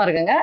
சந்தோஷமா இருக்குங்க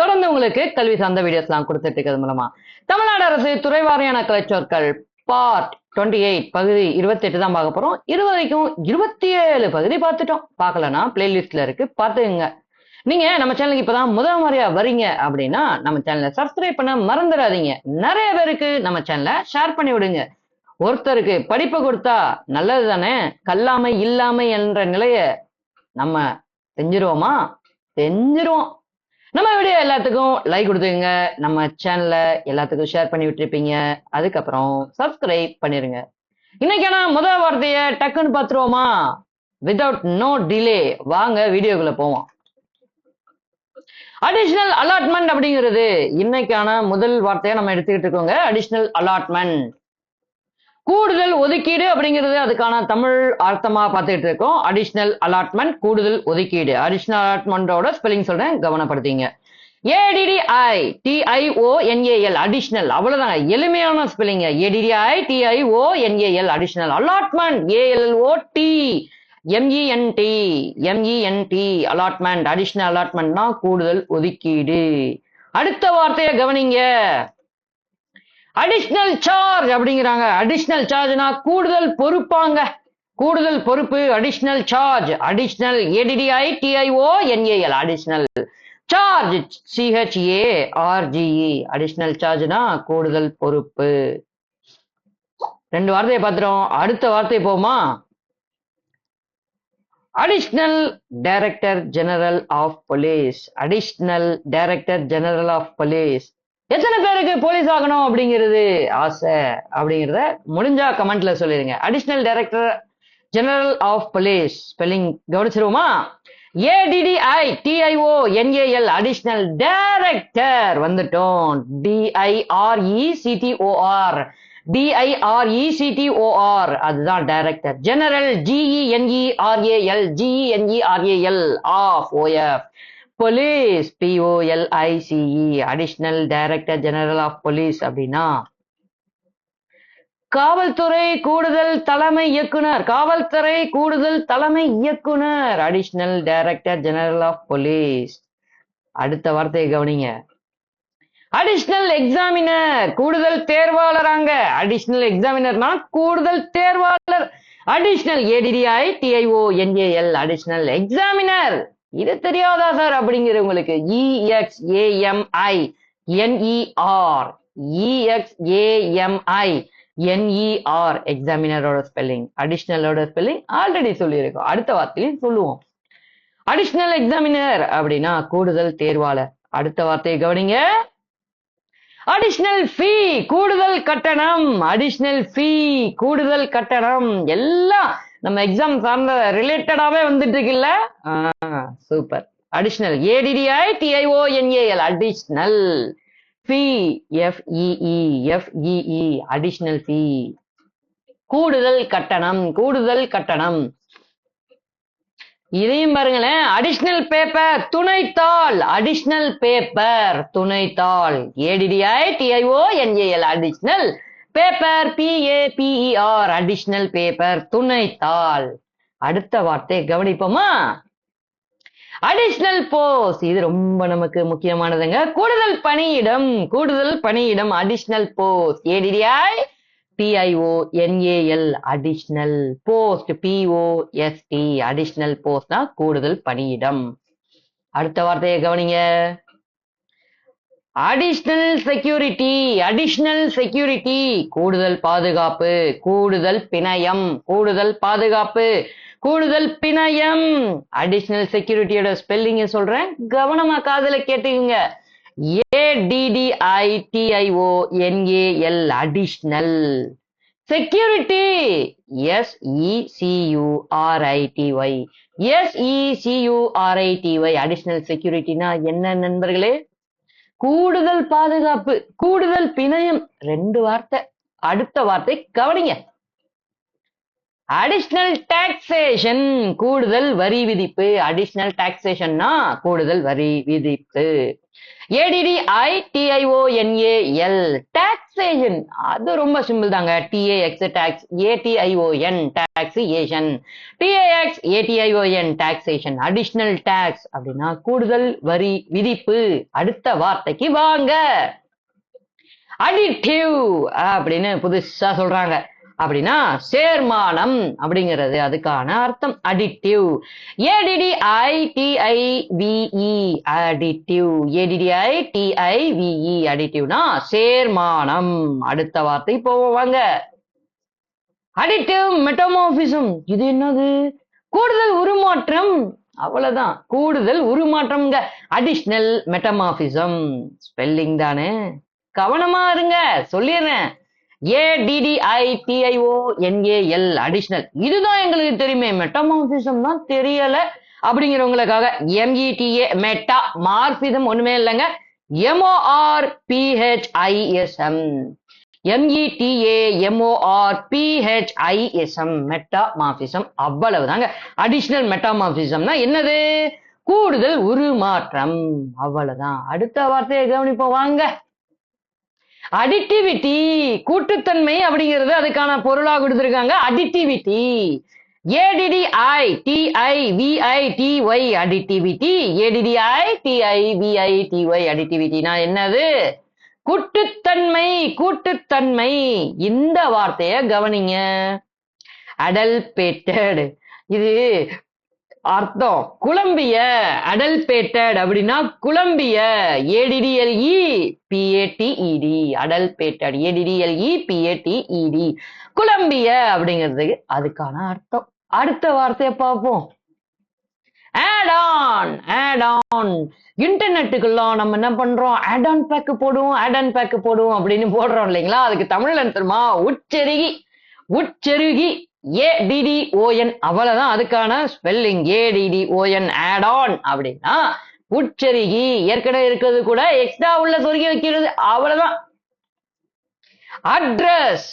தொடர்ந்து உங்களுக்கு கல்வி சார்ந்த வீடியோஸ்லாம் கொடுத்துட்டு இருக்கிறது மூலமா. தமிழ்நாடு அரசு துறைவாரியான கலைச்சொற்கள் பார்ட் டுவெண்ட்டி எயிட் பகுதி இருபத்தி எட்டு தான் பார்க்க போறோம். இது வரைக்கும் இருபத்தி ஏழு பகுதி பார்த்துட்டோம். பார்க்கலனா பிளேலிஸ்ட்ல இருக்கு. பார்த்துங்க நீங்க நம்ம சேனலுக்கு இப்பதான் முதல் முறையா வரீங்க அப்படின்னா நம்ம சேனலை சப்ஸ்கிரைப் பண்ண மறந்துடாதீங்க. நிறைய பேருக்கு நம்ம சேனலை ஷேர் பண்ணி விடுங்க. ஒருத்தருக்கு படிப்பை கொடுத்தா நல்லது தானே கல்லாமை இல்லாமை என்ற நிலைய நம்ம செஞ்சிருவோமா செஞ்சிருவோம் நம்ம வீடியோ எல்லாத்துக்கும் லைக் கொடுத்துங்க நம்ம சேனலை எல்லாத்துக்கும் ஷேர் பண்ணி விட்டுருப்பீங்க. அதுக்கப்புறம் சப்ஸ்கிரைப் பண்ணிருங்க. இன்னைக்கான முதல் வார்த்தையை டக்குன்னு பார்த்துருவோமா? வித்தவுட் நோ டிலே வாங்க வீடியோக்குள்ள போவோம். அடிஷனல் அலாட்மெண்ட் அப்படிங்கிறது இன்னைக்கான முதல் வார்த்தையை நம்ம எடுத்துக்கிட்டு இருக்கோங்க. அடிஷனல் அலாட்மெண்ட் கூடுதல் ஒதுக்கீடு அப்படிங்கிறது அதுக்கான தமிழ் அர்த்தமா பார்த்துக்கிட்டு இருக்கோம். அடிஷ்னல் அலாட்மெண்ட் கூடுதல் ஒதுக்கீடு. அடிஷ்னல் அலாட்மெண்டோட ஸ்பெல்லிங் சொல்றேன். கவனப்படுத்திங்க. A D D I T I O N A L additional அவ்வளவுதாங்க. எளிமையான spelling A D D I T I O N A L additional allotment A L O T M E N T M E N T allotment additional அலாட்மெண்ட்னா கூடுதல் ஒதுக்கீடு. அடுத்த வார்த்தையை கவனிங்க. Additional charge அப்படிங்கிறாங்க. Additional சார்ஜ்னா கூடுதல் பொறுப்பாங்க. கூடுதல் பொறுப்பு additional charge additional A D D I T I O N A L additional charge C H A R G E additional சார்ஜ்னா கூடுதல் பொறுப்பு. ரெண்டு வார்த்தையை பார்த்துறோம் அடுத்த வார்த்தை போமா? Additional director general of police additional director general of police எத்தனை பேருக்கு போலீஸ் ஆகணும் அப்படிங்கிறது ஆசை அப்படிங்கிறத முடிஞ்சா கமெண்ட்ல சொல்லிடுங்க additional director general of police spelling கவனிச்சிருவோமா? ஏடிடிஐ T I O NAL additional director வந்துட்டோம். டிஐஆர்இ சிடிஓஆர் டிஐஆர்இசிடிஓஆர் அதுதான் director general ஜிஇஎன்இஆர்ஏஎல் ஜிஇஎன்இஆர்ஏஎல் of OF police POLICE additional director general of police அப்படின்னா காவல்துறை கூடுதல் தலைமை இயக்குனர் காவல்துறை கூடுதல் தலைமை இயக்குனர் additional director general of police அடுத்த வார்த்தையை கவனிங்க. அடிஷனல் எக்ஸாமினர் கூடுதல் தேர்வாளராங்க அடிஷ்னல் எக்ஸாமினர்னா கூடுதல் தேர்வாளர். Additional A D D I T I O N A L additional examiner இது தெரியாதா சார் அப்படிங்கிறவங்களுக்கு? E X A M I N E R E X A M I N E R எக்ஸாமினரோட spelling அடிஷனலோட spelling already சொல்லியிருக்கோம். அடுத்த வார்த்தையிலையும் சொல்லுவோம். Additional examiner அப்படின்னா கூடுதல் தேர்வாளர். அடுத்த வார்த்தையை கவனிங்க. அடிஷ்னல் ஃபீ கூடுதல் கட்டணம். அடிஷ்னல் ஃபீ கூடுதல் கட்டணம். எல்லாம் நம்ம எக்ஸாம் சார்ந்த ரிலேட்டடாவே வந்துட்டு இருக்குல்ல? Super additional A D D I T I O N A L additional fee F E E F E E additional fee கூடுதல் கட்டணம். கூடுதல் கட்டணம். இதையும் பாருங்களேன். அடிஷ்னல் பேப்பர் துணைத்தாள். Additional paper துணைத்தாள். A D D I T I O N A L additional paper P A P E R additional paper துணைத்தாள். அடுத்த வார்த்தை கவனிப்போமா? Additional post இது ரொம்ப நமக்கு முக்கியமானதுங்க. கூடுதல் பணியிடம் கூடுதல் பணியிடம் additional post A D D I P I O N A L additional post P O S T additional போஸ்ட்னா கூடுதல் பணியிடம். அடுத்த வார்த்தையை கவனிங்க. அடிஷ்னல் செக்யூரிட்டி அடிஷ்னல் செக்யூரிட்டி கூடுதல் பாதுகாப்பு கூடுதல் பிணையம் கூடுதல் பாதுகாப்பு. கூடுதல் பிணையம். அடிஷனல் செக்யூரிட்டியோட ஸ்பெல்லிங்க சொல்றேன். கவனமா காதல கேட்டுக்குங்க. ஏடிடிஐடிஐஓ என்ஏஎல் அடிஷ்னல் செக்யூரிட்டி எஸ்இசியூஆர்ஐடிஒய் எஸ்இசியூஆர்ஐடிஒய் அடிஷ்னல் செக்யூரிட்டினா என்ன நண்பர்களே? கூடுதல் பாதுகாப்பு கூடுதல் பிணையம். ரெண்டு வார்த்தை. அடுத்த வார்த்தை கவனிங்க. அடிஷ்னல் டாக்ஸேஷன் கூடுதல் வரி விதிப்பு. அடிஷ்னல் டாக்ஸேஷன்னா கூடுதல் வரி விதிப்பு. ஏடிடிஐ டிஐஓஎன்ஏஎல் டாக்ஸேஷன் அது ரொம்ப சிம்பிள் தாங்க. T A X tax A T I O N taxation T A X A T I O N taxation additional tax அப்படின்னா கூடுதல் வரி விதிப்பு. அடுத்த வார்த்தைக்கு வாங்க. அடிட்டிவ் அப்படின்னு புதுசா சொல்றாங்க. அப்படின்னா சேர்மானம் அப்படிங்கிறது அதுக்கான அர்த்தம். Additive A D D I T I V E additive A D D I T I V E அடிட்டிவ்னா சேர்மானம். அடுத்த வார்த்தை போவாங்க அடிட்டிவ் மெட்டமோபிசம் இது என்னது? கூடுதல் உருமாற்றம். அவ்வளவுதான். கூடுதல் உருமாற்றம்ங்க. அடிஷ்னல் மெட்டமாபிசம் ஸ்பெல்லிங் தானே. கவனமா இருங்க. சொல்லிடுறேன். ஏடிடிஐ என்ஏஎல் அடிஷனல் இதுதான் எங்களுக்கு தெரியுமே. மெட்டமார்பிசம் தான் தெரியல. அப்படிங்கிறவங்களுக்காக எம்இடிஏ மெட்டா மார்பிசம் ஒண்ணுமே இல்லைங்க. எம்ஓஆர் பிஹெச்ஐஎஸ்எம் எம்இடிஏ எம்ஓஆர் பிஹெச்ஐஎஸ்எம் மெட்டாமார்பிசம் அவ்வளவுதாங்க. அடிஷனல் மெட்டாமார்பிசம்னா என்னது? கூடுதல் உருமாற்றம். அவ்வளவுதான். அடுத்த வார்த்தையை கவனிப்போம். வாங்க. அடிட்டிவிட்டி கூட்டுத்தன்மை அப்படிங்கிறது அதுக்கான பொருளா கொடுத்துருக்காங்க. Additivity A D D I T I V I T Y additivity A D D I T I V I T Y அடிட்டிவிட்டினா என்னது? கூட்டுத்தன்மை கூட்டுத்தன்மை. இந்த வார்த்தைய கவனிங்க. அடல்பேட்டட் இது அர்த்தம். குழம்பிய அடல்பேட்டட் அப்படின்னா குழம்பிய ஏடிடிஎல்இ பிஏடிஇடி அடல்பேட்டட் ஏடிடிஎல்இ பிஏடிஇடி குழம்பிய அப்படிங்கிறது அதுக்கான அர்த்தம். அடுத்த வார்த்தையை பார்ப்போம். ஆட் ஆன் ஆட் ஆன் இன்டர்நெட்டுக்கெல்லாம் நம்ம என்ன பண்றோம்? ஆட் ஆன் பேக் போடுவோம் ஆட் ஆன் பேக் போடுவோம் அப்படின்னு போடுறோம் இல்லைங்களா? அதுக்கு தமிழ்ல என்ன தெரியுமா உச்செருகி உச்செருகி ஏடிடிஓஎன் அவ்வளவுதான். அதுக்கான ஸ்பெல்லிங் ஏடிடிஓஎன் ஆட் ஆன் அப்படின்னா உச்சரிகி ஏற்கனவே இருக்கிறது கூட எக்ஸ்ட்ரா உள்ள சொருகி வைக்கிறது. அவ்வளவுதான். அட்ரஸ்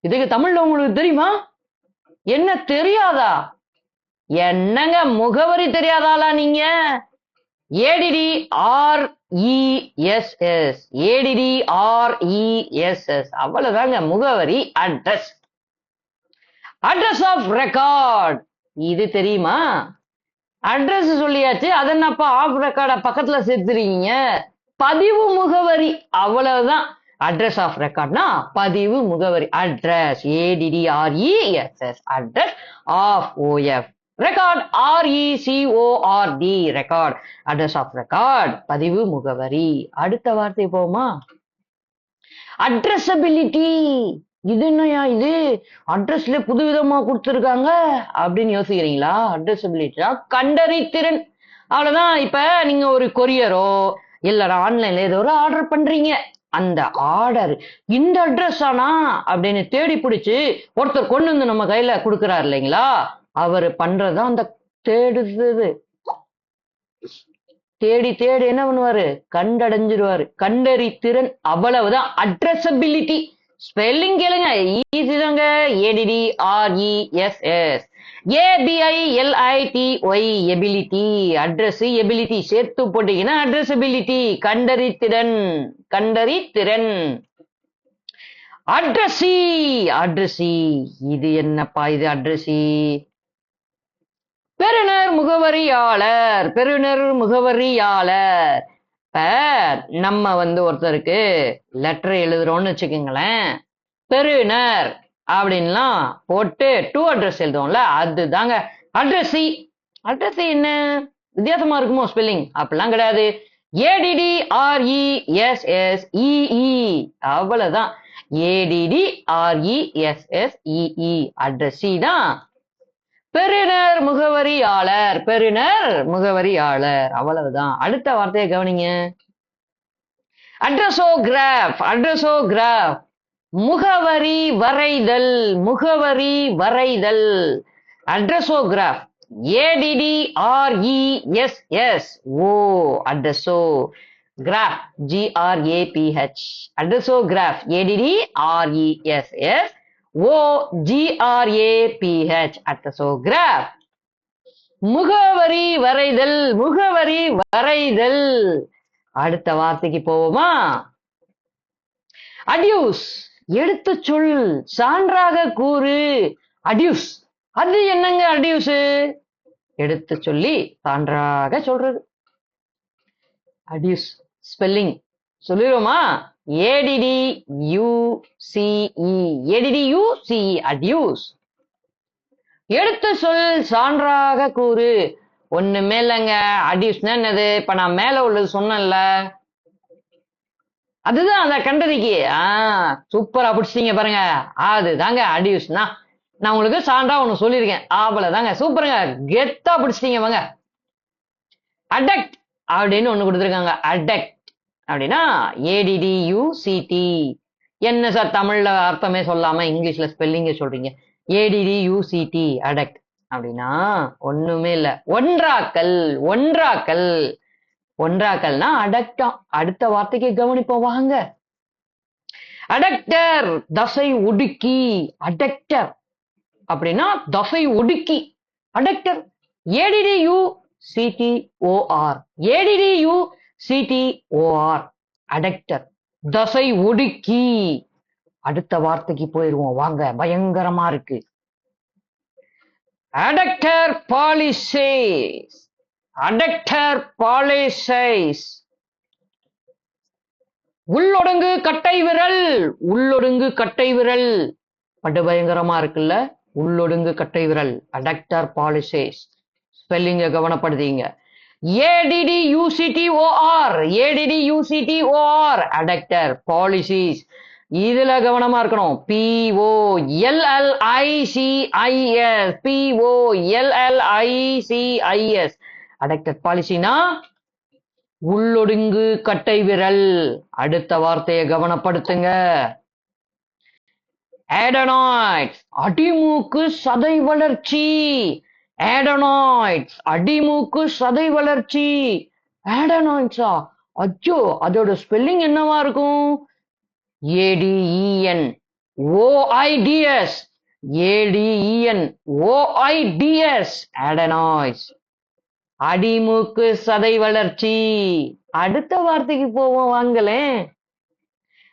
இதுக்கு தமிழ்ல உங்களுக்கு தெரியுமா? என்ன தெரியாதா? என்னங்க முகவரி தெரியாதாளா நீங்க? A D D R E S S A D D R E S S அவ்வளவுதாங்க முகவரி அட்ரஸ் அட்ரஸ் ஆஃப் ரெக்கார்ட் இது தெரியுமா? அட்ரஸ் சொல்லியாச்சு. அதை என்னப்பா? ஆஃப் ரெக்கார்ட பக்கத்துல சேர்த்துறீங்க. பதிவு முகவரி அவ்வளவுதான். அட்ரஸ் ஆஃப் ரெக்கார்ட்னா பதிவு முகவரி. Address ஏடிடிஆர்இஎஸ்எஸ் address of OF record ஆர்இசிஓஆர்டி record address of record பதிவு முகவரி. அடுத்த வார்த்தை போமா? அட்ரஸபிலிட்டி இது என்னையா இது? அட்ரஸ்ல புது விதமா கொடுத்துருக்காங்க அப்படின்னு யோசிக்கிறீங்களா? அட்ரஸபிலிட்டா கண்டறி திறன். அவ்வளவுதான். இப்ப நீங்க ஒரு கொரியரோ இல்லைனா ஆன்லைன்ல ஏதோ ஒரு ஆர்டர் பண்றீங்க. அந்த ஆர்டர் இந்த அட்ரஸ் ஆனா? அப்படின்னு தேடி பிடிச்சு ஒருத்தர் கொண்டு வந்து நம்ம கையில கொடுக்குறாரு இல்லைங்களா? அவர் பண்றதுதான் அந்த தேடுறது. தேடி தேடி என்ன பண்ணுவாரு? கண்டடைஞ்சிருவாரு. கண்டறி திறன். அவ்வளவுதான். அட்ரஸபிலிட்டி ஸ்பெல்லிங் கேளுங்க. ஈஸி தாங்க. A D D R E S S A B I L I T Y ability address ability சேர்த்து போட்டீங்கன்னா அட்ரஸபிலிட்டி கண்டறித்திறன். கண்டறித்திறன். அட்ரஸி அட்ரஸி இது என்னப்பா இது அட்ரஸி பெறுநர் முகவரியாளர். பெறுநர் முகவரியாளர். நம்ம வந்து ஒருத்தருக்கு லெட்டர் எழுதுறோம்னு வச்சுக்கோங்களேன். பெருவினர் அப்படின்லாம் போட்டு டூ அட்ரஸ் எழுதுவோம்ல அதுதாங்க. அட்ரஸி அட்ரஸி என்ன? வித்தியாசமா இருக்குமோ ஸ்பெல்லிங் அப்படிலாம் கிடையாது. A D D R E S S E E அவ்வளவுதான். A D D R E S S E E addressee தான். பெறுநர் முகவரியாளர் பெறுநர் முகவரியாளர். அவ்வளவுதான். அடுத்த வார்த்தையை கவனிங்க. அட்ரஸோகிராஃப் அட்ரஸோகிராஃப். முகவரி வரைதல் முகவரி வரைதல். Addressograph. A D D R E S S O addressograph G R A P H addressograph. A D D O G R A P H அடுத்த சோ முகவரி வரைதல் முகவரி வரைதல். அடுத்த வார்த்தைக்கு போவோமா? அடியூஸ் எடுத்து சொல் சான்றாக கூறு. அடியூஸ் அது என்னங்க அடியூஸ்? எடுத்து சொல்லி சான்றாக சொல்றது. Adduce spelling. சொல்லிடுவோமா A D D U C E A D D U C E adduce adduce எடுத்து சொல் சான்றாக கூறு. ஒண்ணுமே இல்லைங்க அடியூஸ்னா என்னது? இப்ப நான் மேல உள்ளது சொன்னேன்ல. அதுதான் அந்த கண்டதிக்கு. ஆ சூப்பரா பிடிச்சிட்டீங்க பாருங்க. அதுதாங்க அடியூஸ்னா நான் உங்களுக்கு சான்றா ஒண்ணு சொல்லியிருக்கேன் ஆபல தாங்க சூப்பருங்க கெத்தா பிடிச்சிட்டீங்க வாங்க அடக்ட் அப்படின்னு ஒண்ணு கொடுத்துருக்காங்க. அடக்ட் அப்படின்னா ஏடிடி யூ என்ன சார் தமிழ்ல அர்த்தமே சொல்லாம இங்கிலீஷ்ல ஸ்பெல்லிங்க சொல்றீங்க? ஏடிடி யூசிடி அடக்ட் அப்படின்னா ஒண்ணுமே இல்ல. ஒன்றாக்கல் ஒன்றாக்கல். ஒன்றாக்கல்னா அடக்டம் அடுத்த வார்த்தைக்கு கவனிப்போம் வாங்க. அடக்டர் தசை ஒடுக்கி. அடக்டர் அப்படின்னா தசை ஒடுக்கி. Adductor A D D U C T C T O R O R adductor தசை ஒடுக்கி. அடுத்த வார்த்தைக்கு போயிருவோம். வாங்க பயங்கரமா இருக்கு. அடக்டர் பாலிசைஸ் அடக்டர் பாலிசைஸ் உள்ளொடுங்கு கட்டை விரல். உள்ளொடுங்கு கட்டை விரல். படு பயங்கரமா இருக்குல்ல? உள்ளொடுங்கு கட்டை விரல். அடக்டர் பாலிசைஸ் ஸ்பெல்லிங்க கவனப்படுத்தீங்க A D D U C T O R A D D U C T O R adductor pollicis இதுல கவனமா இருக்கணும். பிஓ எல்எல்ஐசிஐஎஸ் பிஓ எல்எல்ஐசிஐஎஸ் அடக்டர் பாலிசினா உள்ளொடுங்கு கட்டை விரல். அடுத்த வார்த்தையை கவனப்படுத்துங்க. ஏடனாய்ட்ஸ் அடிமூக்கு சதை வளர்ச்சி. ஆடனாய்ட்ஸ் அடிமூக்கு சதை வளர்ச்சி. ஆடனாய்ட்ஸா அச்சோ அதோட ஸ்பெல்லிங் என்னவா இருக்கும்? ஏடிஇஎன் ஓஐடிஎஸ் ஏடிஇஎன் ஓஐடிஎஸ் ஏடனாய்ஸ் அடிமூக்கு சதை வளர்ச்சி. அடுத்த வார்த்தைக்கு போவோம் வாங்களேன்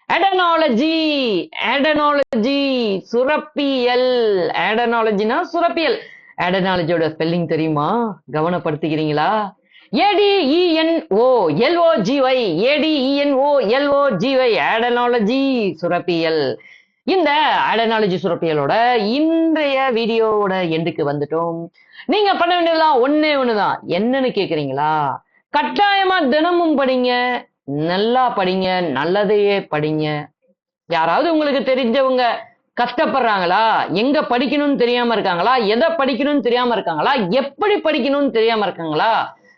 அடனாலஜி அடனாலஜி சுரப்பியல். அடனாலஜினா சுரப்பியல். அடனாலஜியோட ஸ்பெல்லிங் தெரியுமா? கவனப்படுத்திக்கிறீங்களா? ஏடிஇஎன்ஓ அடனாலஜி சுரப்பியல். இந்த அடனாலஜி சுரப்பியலோட இன்றைய வீடியோவோட எண்டுக்கு வந்துட்டோம். நீங்க பண்ண வேண்டியதுலாம் ஒன்னே ஒண்ணுதான். என்னன்னு கேக்குறீங்களா? கட்டாயமா தினமும் படிங்க. நல்லா படிங்க. நல்லதையே படிங்க. யாராவது உங்களுக்கு தெரிஞ்சவங்க கஷ்டப்படுறாங்களா? எங்க படிக்கணும்னு தெரியாம இருக்காங்களா? எதை படிக்கணும்னு தெரியாம இருக்காங்களா? எப்படி படிக்கணும்னு தெரியாம இருக்காங்களா?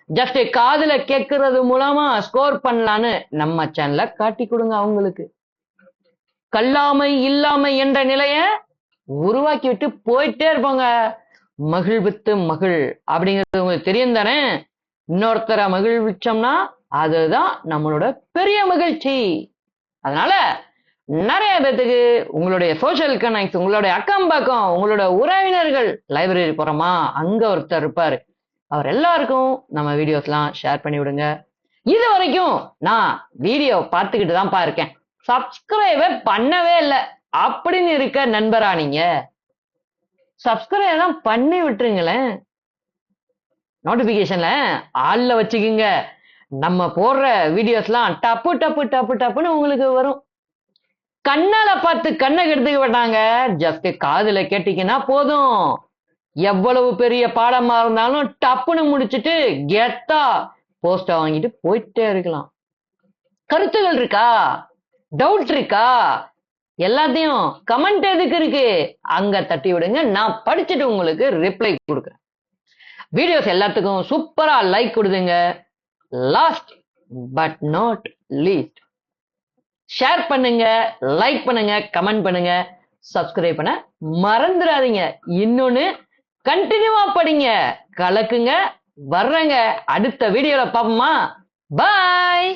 ஜஸ்ட் காதுல கேட்கறது மூலமா ஸ்கோர் பண்ணலான்னு நம்ம சேனல்ல காட்டி கொடுங்க அவங்களுக்கு. கல்லாமை இல்லாமை என்ற நிலைய உருவாக்கி விட்டு போயிட்டே இருப்பாங்க. மகிழ்வித்து மகிழ் அப்படிங்கிறது உங்களுக்கு தெரியும் தானே? இன்னொருத்தரை மகிழ்விச்சோம்னா அதுதான் நம்மளோட பெரிய மகிழ்ச்சி. அதனால நிறைய பேத்துக்கு உங்களுடைய சோஷியல் கனெக்ட் உங்களுடைய அக்கம் பக்கம் உங்களோட உறவினர்கள் லைப்ரரி போறோமா? அங்க ஒருத்தர் இருப்பாரு. அவர் எல்லாருக்கும் நம்ம வீடியோஸ்லாம் ஷேர் பண்ணி விடுங்க. இது வரைக்கும் நான் வீடியோ பார்த்துக்கிட்டு தான் இருக்கேன். சப்ஸ்கிரைபே பண்ணவே இல்லை. அப்படின்னு இருக்க நண்பரா நீங்க? சப்ஸ்கிரைப் எல்லாம் பண்ணி விட்டுருங்களேன். நோட்டிபிகேஷன்ல ஆள்ல வச்சுக்கோங்க. நம்ம போடுற வீடியோஸ்லாம் டப்பு டப்பு டப்பு டப்புன்னு உங்களுக்கு வரும். கண்ணால பார்த்து கண்ணை கெடுத்துக்க மாட்டாங்க. ஜஸ்ட் காதுல கேட்டீங்கன்னா போதும். எவ்வளவு பெரிய பாடமா இருந்தாலும் டப்புன்னு முடிச்சிட்டு கெத்தா போஸ்டா வாங்கிட்டு போயிட்டே இருக்கலாம். கருத்துகள் இருக்கா? டவுட் இருக்கா? எல்லாத்தையும் கமெண்ட் எதுக்கு இருக்கு? அங்க தட்டி விடுங்க. நான் படிச்சுட்டு உங்களுக்கு ரிப்ளை கொடுக்குறேன். வீடியோஸ் எல்லாத்துக்கும் சூப்பரா like கொடுதுங்க last but not least share பண்ணுங்க லைக் பண்ணுங்க கமெண்ட் பண்ணுங்க. சப்ஸ்கிரைப் பண்ண மறந்துடாதீங்க. இன்னொன்னு கண்டினியூவா படிங்க. கலக்குங்க வர்றங்க. அடுத்த வீடியோல பாப்போமா பாய்